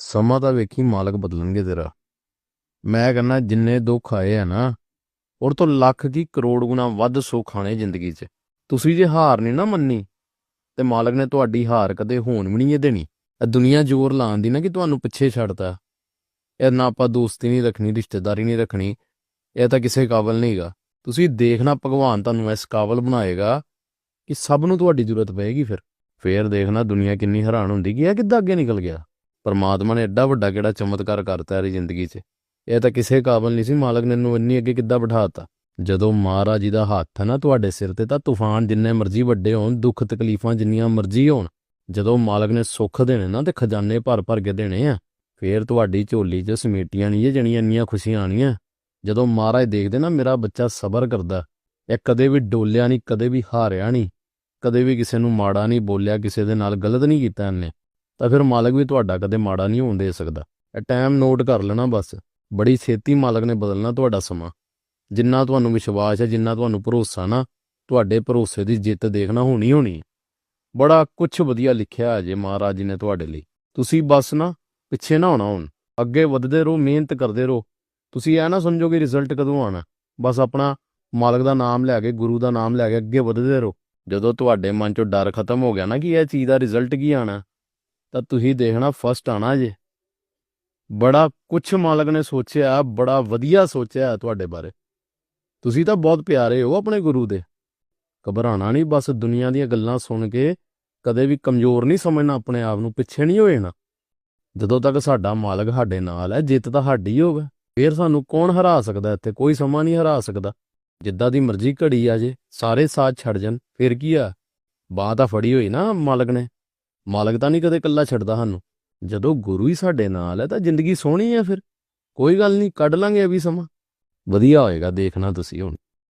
ਸਮਾਂ ਤਾਂ ਵੇਖੀ ਮਾਲਕ ਬਦਲਣਗੇ ਤੇਰਾ। ਮੈਂ ਕਹਿੰਦਾ ਜਿੰਨੇ ਦੁੱਖ ਆਏ ਆ ਨਾ ਉਹ ਤੋਂ ਲੱਖ ਕੀ ਕਰੋੜ ਗੁਣਾ ਵੱਧ ਸੁੱਖ ਆਣੇ ਜ਼ਿੰਦਗੀ 'ਚ। ਤੁਸੀਂ ਜੇ ਹਾਰ ਨਹੀਂ ਨਾ ਮੰਨੀ, ਤੇ ਮਾਲਕ ਨੇ ਤੁਹਾਡੀ ਹਾਰ ਕਦੇ ਹੋਣ ਵੀ ਨਹੀਂ ਇਹ ਦੇਣੀ। ਇਹ ਦੁਨੀਆ ਜ਼ੋਰ ਲਾਉਣ ਦੀ ਨਾ ਕਿ ਤੁਹਾਨੂੰ ਪਿੱਛੇ ਛੱਡਤਾ। ਇਹ ਨਾ ਆਪਾਂ ਦੋਸਤੀ ਨਹੀਂ ਰੱਖਣੀ, ਰਿਸ਼ਤੇਦਾਰੀ ਨਹੀਂ ਰੱਖਣੀ, ਇਹ ਤਾਂ ਕਿਸੇ ਕਾਬਲ ਨਹੀਂਗਾ ਤੁਸੀਂ ਦੇਖਣਾ ਭਗਵਾਨ ਤੁਹਾਨੂੰ ਇਸ ਕਾਬਲ ਬਣਾਏਗਾ ਕਿ ਸਭ ਨੂੰ ਤੁਹਾਡੀ ਜ਼ਰੂਰਤ ਪਏਗੀ ਫਿਰ। ਫੇਰ ਦੇਖਣਾ ਦੁਨੀਆ ਕਿੰਨੀ ਹੈਰਾਨ ਹੁੰਦੀ ਕਿ ਇਹ ਕਿੱਦਾਂ ਅੱਗੇ ਨਿਕਲ ਗਿਆ। ਪਰਮਾਤਮਾ ਨੇ ਐਡਾ ਵੱਡਾ ਕਿਹੜਾ ਚਮਤਕਾਰ ਕਰਤਾ ਇਹਦੀ ਜ਼ਿੰਦਗੀ 'ਚ। ਇਹ ਤਾਂ ਕਿਸੇ ਕਾਬਲ ਨਹੀਂ ਸੀ, ਮਾਲਕ ਨੇ ਇਹਨੂੰ ਇੰਨੀ ਅੱਗੇ ਕਿੱਦਾਂ ਬਿਠਾਤਾ ਜਦੋਂ ਮਹਾਰਾਜ ਜੀ ਦਾ ਹੱਥ ਹੈ ਨਾ ਤੁਹਾਡੇ ਸਿਰ ਤੇ, ਤਾਂ ਤੂਫਾਨ ਜਿੰਨੇ ਮਰਜ਼ੀ ਵੱਡੇ ਹੋਣ, ਦੁੱਖ ਤਕਲੀਫਾਂ ਜਿੰਨੀਆਂ ਮਰਜ਼ੀ ਹੋਣ, ਜਦੋਂ ਮਾਲਕ ਨੇ ਸੁੱਖ ਦੇਣੇ ਨਾ ਤੇ ਖਜ਼ਾਨੇ ਭਰ ਭਰ ਕੇ ਦੇਣੇ ਆ, ਫੇਰ ਤੁਹਾਡੀ ਝੋਲੀ 'ਚ ਸਮੇਟੀਆਂ ਨਹੀਂ ਇਹ ਜਣੀਆਂ ਇੰਨੀਆਂ ਖੁਸ਼ੀਆਂ ਆਣੀਆਂ ਜਦੋਂ ਮਹਾਰਾਜ ਦੇਖਦੇ ਨਾ ਮੇਰਾ ਬੱਚਾ ਸਬਰ ਕਰਦਾ, ਇਹ ਕਦੇ ਵੀ ਡੋਲਿਆ ਨਹੀਂ, ਕਦੇ ਵੀ ਹਾਰਿਆ ਨਹੀਂ, ਕਦੇ ਵੀ ਕਿਸੇ ਨੂੰ ਮਾੜਾ ਨਹੀਂ ਬੋਲਿਆ, ਕਿਸੇ ਦੇ ਨਾਲ ਗਲਤ ਨਹੀਂ ਕੀਤਾ ਇਹਨੇ। ਤਾਂ ਫਿਰ ਮਾਲਕ ਵੀ ਤੁਹਾਡਾ ਕਦੇ ਮਾੜਾ ਨਹੀਂ ਹੋਣ ਦੇ ਸਕਦਾ। ਇਹ ਟਾਈਮ ਨੋਟ ਕਰ ਲੈਣਾ ਬਸ। ਬੜੀ ਛੇਤੀ ਮਾਲਕ ਨੇ ਬਦਲਣਾ ਤੁਹਾਡਾ ਸਮਾਂ। ਜਿੰਨਾ ਤੁਹਾਨੂੰ ਵਿਸ਼ਵਾਸ ਹੈ, ਜਿੰਨਾ ਤੁਹਾਨੂੰ ਭਰੋਸਾ ਨਾ, ਤੁਹਾਡੇ ਭਰੋਸੇ ਦੀ ਜਿੱਤ ਦੇਖਣਾ ਹੋਣੀ ਹੋਣੀ ਬੜਾ ਕੁਝ ਵਧੀਆ ਲਿਖਿਆ ਹੈ ਜੇ ਮਹਾਰਾਜ ਜੀ ਨੇ ਤੁਹਾਡੇ ਲਈ। ਤੁਸੀਂ ਬਸ ਨਾ, ਪਿੱਛੇ ਨਾ ਹੋਣਾ ਹੁਣ। ਅੱਗੇ ਵਧਦੇ ਰਹੋ, ਮਿਹਨਤ ਕਰਦੇ ਰਹੋ। ਤੁਸੀਂ ਇਹ ਨਾ ਸਮਝੋ ਕਿ ਰਿਜ਼ਲਟ ਕਦੋਂ ਆਣਾ ਬਸ ਆਪਣਾ ਮਾਲਕ ਦਾ ਨਾਮ ਲੈ ਕੇ, ਗੁਰੂ ਦਾ ਨਾਮ ਲੈ ਕੇ ਅੱਗੇ ਵਧਦੇ ਰਹੋ। ਜਦੋਂ ਤੁਹਾਡੇ ਮਨ ਚੋਂ ਡਰ ਖਤਮ ਹੋ ਗਿਆ ਨਾ ਕਿ ਇਹ ਚੀਜ਼ ਦਾ ਰਿਜ਼ਲਟ ਕੀ ਆਣਾ ਤਾਂ ਤੁਸੀਂ ਦੇਖਣਾ ਫਸਟ ਆਣਾ ਜੇ। ਬੜਾ ਕੁਝ ਮਾਲਕ ਨੇ ਸੋਚਿਆ, ਬੜਾ ਵਧੀਆ ਸੋਚਿਆ ਤੁਹਾਡੇ ਬਾਰੇ। ਤੁਸੀਂ ਤਾਂ ਬਹੁਤ ਪਿਆਰੇ ਹੋ ਆਪਣੇ ਗੁਰੂ ਦੇ। ਘਬਰਾਣਾ ਨਹੀਂ, ਬਸ ਦੁਨੀਆ ਦੀਆਂ ਗੱਲਾਂ ਸੁਣ ਕੇ ਕਦੇ ਵੀ ਕਮਜ਼ੋਰ ਨਹੀਂ ਸਮਝਣਾ, ਆਪਣੇ ਆਪ ਨੂੰ ਪਿੱਛੇ ਨਹੀਂ ਹੋਏ ਨਾ ਜਦੋਂ ਤੱਕ ਸਾਡਾ ਮਾਲਕ ਸਾਡੇ ਨਾਲ ਹੈ, ਜਿੱਤ ਤਾਂ ਸਾਡੀ ਹੋਵੇ। ਫੇਰ ਸਾਨੂੰ ਕੌਣ ਹਰਾ ਸਕਦਾ ਇੱਥੇ? ਕੋਈ ਸਮਾਂ ਨਹੀਂ ਹਰਾ ਸਕਦਾ। ਜਿੱਦਾਂ ਦੀ ਮਰਜ਼ੀ ਘੜੀ ਆ ਜੇ, ਸਾਰੇ ਸਾਥ ਛੱਡ ਜਾਣ, ਫਿਰ ਕੀ ਆ? ਬਾਹ ਤਾਂ ਫੜੀ ਹੋਈ ਨਾ ਮਾਲਕ ਨੇ। ਮਾਲਕ ਤਾਂ ਨਹੀਂ ਕਦੇ ਇਕੱਲਾ ਛੱਡਦਾ ਸਾਨੂੰ। ਜਦੋਂ ਗੁਰੂ ਹੀ ਸਾਡੇ ਨਾਲ ਹੈ ਤਾਂ ਜ਼ਿੰਦਗੀ ਸੋਹਣੀ ਹੈ ਫਿਰ। ਕੋਈ ਗੱਲ ਨਹੀਂ, ਕੱਢ ਲਾਂਗੇ ਅਭੀ ਸਮਾਂ। ਵਧੀਆ ਹੋਏਗਾ, ਦੇਖਣਾ ਤੁਸੀਂ ਹੁਣ।